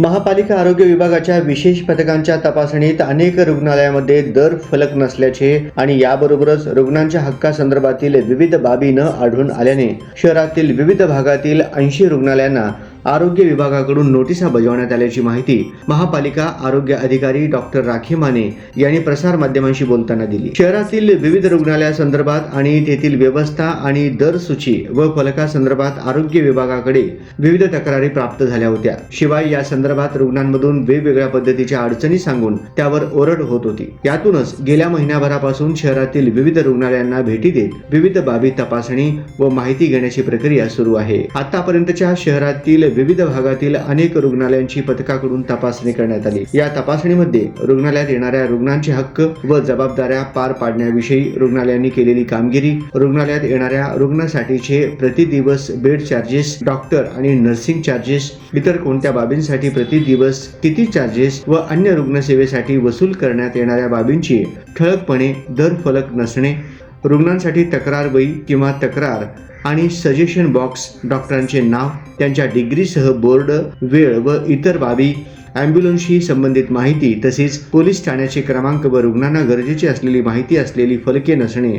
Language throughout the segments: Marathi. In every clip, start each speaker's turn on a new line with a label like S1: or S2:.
S1: महापालिका आरोग्य विभागाच्या विशेष पथकांच्या तपासणीत अनेक रुग्णालयामध्ये दर फलक नसल्याचे आणि याबरोबरच रुग्णांच्या हक्कासंदर्भातील विविध बाबी न आढळून आल्याने शहरातील विविध भागातील ऐंशी रुग्णालयांना आरोग्य विभागाकडून नोटिसा बजावण्यात आल्याची माहिती महापालिका आरोग्य अधिकारी डॉक्टर राखी माने यांनी प्रसार माध्यमांशी बोलताना दिली. शहरातील विविध रुग्णालयासंदर्भात आणि तेथील व्यवस्था आणि दर सूची व फलकासंदर्भात आरोग्य विभागाकडे विविध तक्रारी प्राप्त झाल्या होत्या. शिवाय या संदर्भात रुग्णांमधून वेगवेगळ्या पद्धतीच्या अडचणी सांगून त्यावर ओरड होत होती. यातूनच गेल्या महिन्याभरापासून शहरातील विविध रुग्णालयांना भेटी देत विविध बाबी तपासणी व माहिती घेण्याची प्रक्रिया सुरू आहे. आतापर्यंतच्या शहरातील विविध भागातील अनेक रुग्णालयांची पथकाकडून तपासणी करण्यात आली. या तपासणीमध्ये रुग्णालयात येणाऱ्या रुग्णांचे हक्क व जबाबदाऱ्या पार पाडण्याविषयी रुग्णालयांनी केलेली कामगिरी रुग्णालयात येणाऱ्या रुग्णासाठीचे प्रति दिवस बेड चार्जेस डॉक्टर आणि नर्सिंग चार्जेस इतर कोणत्या बाबींसाठी प्रति दिवस किती चार्जेस व अन्य रुग्णसेवेसाठी वसूल करण्यात येणाऱ्या बाबींची ठळकपणे दर फलक नसणे रुग्णांसाठी तक्रार वही किंवा तक्रार आणि सजेशन बॉक्स डॉक्टरांचे नाव त्यांच्या डिग्रीसह बोर्ड वेळ व इतर बाबी ॲम्ब्युलन्सशी संबंधित माहिती तसेच पोलीस ठाण्याचे क्रमांक व रुग्णांना गरजेची असलेली माहिती असलेली फलके नसणे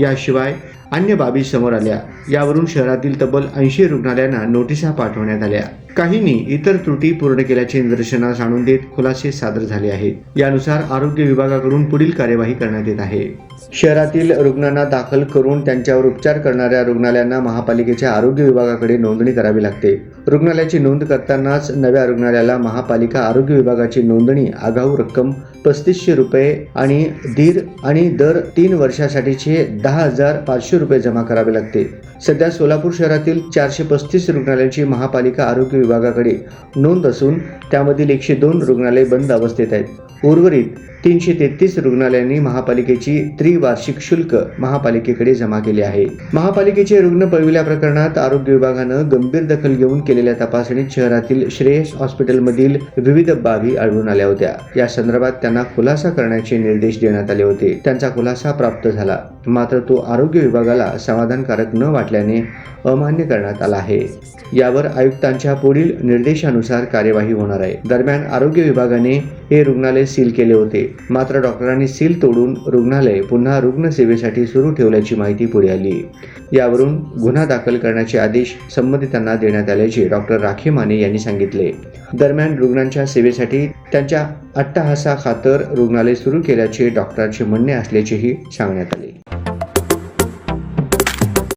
S1: याशिवाय अन्य बाबी समोर आल्या. यावरून शहरातील तब्बल ऐंशी रुग्णालयांना नोटिसा पाठवण्यात आल्या. काहींनी इतर त्रुटी पूर्ण केल्याचे निदर्शनास आणून देत खुलासे सादर झाले आहेत. यानुसार आरोग्य विभागाकडून पुढील कार्यवाही करण्यात येत आहे. शहरातील रुग्णांना दाखल करून त्यांच्यावर उपचार करणाऱ्या रुग्णालयांना महापालिकेच्या आरोग्य विभागाकडे नोंदणी करावी लागते. रुग्णालयाची नोंद करतानाच नव्या रुग्णालयाला महापालिका आरोग्य विभागाची नोंदणी आगाऊ रक्कम पस्तीसशे रुपये आणि दीर आणि दर तीन वर्षासाठीचे दहा हजार पाचशे रुपये जमा करावे लागते. सध्या सोलापूर शहरातील चारशे पस्तीस रुग्णालयांची महापालिका आरोग्य विभागाकडे नोंद असून त्यामधील एकशे दोन रुग्णालय बंद अवस्थेत आहेत. उर्वरित तीनशे तेहतीस रुग्णालयांनी महापालिकेची त्रिवार्षिक शुल्क महापालिकेकडे जमा केले आहे. महापालिकेचे रुग्ण पळविल्या प्रकरणात आरोग्य विभागानं गंभीर दखल घेऊन केलेल्या तपासणीत शहरातील श्रेयस हॉस्पिटलमधील विविध बाबी आढळून आल्या होत्या. या संदर्भात त्यांना खुलासा करण्याचे निर्देश देण्यात आले होते. त्यांचा खुलासा प्राप्त झाला. मात्र तो आरोग्य विभागाला समाधानकारक न वाटल्याने अमान्य करण्यात आला आहे. यावर आयुक्तांच्या पुढील निर्देशानुसार कार्यवाही होणार आहे. दरम्यान आरोग्य विभागाने हे रुग्णालय सील केले होते. मात्र डॉक्टरांनी सील तोडून रुग्णालय पुन्हा रुग्णसेवेसाठी सुरू ठेवल्याची माहिती पुढे आली. यावरून गुन्हा दाखल करण्याचे आदेश संबंधितांना देण्यात आल्याचे डॉक्टर राखी माने यांनी सांगितले. दरम्यान रुग्णांच्या सेवेसाठी त्यांच्या अट्टहासा खातर रुग्णालय सुरू केल्याचे डॉक्टरांचे म्हणणे असल्याचेही सांगण्यात आले.